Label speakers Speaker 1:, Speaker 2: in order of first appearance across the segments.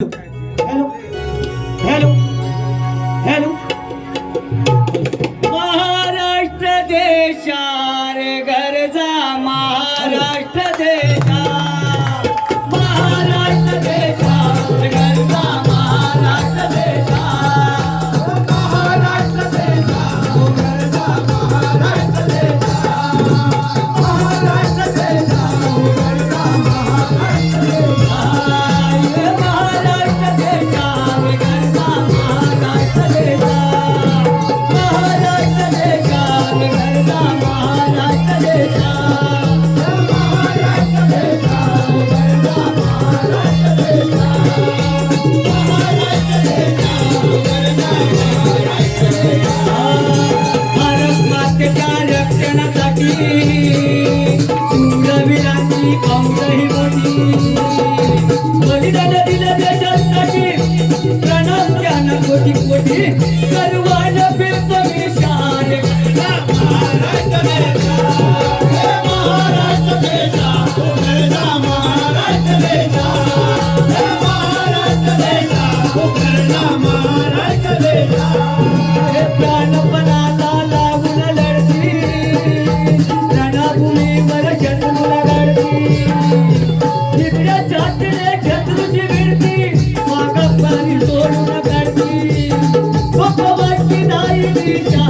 Speaker 1: Hello. Hello. Hello. Maharashtra देशा बलिदान दिलं देशासाठी प्रणव ज्ञान कोटी कोटी सर्व Yeah.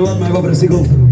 Speaker 1: continuar mai
Speaker 2: vreo vreo sigur.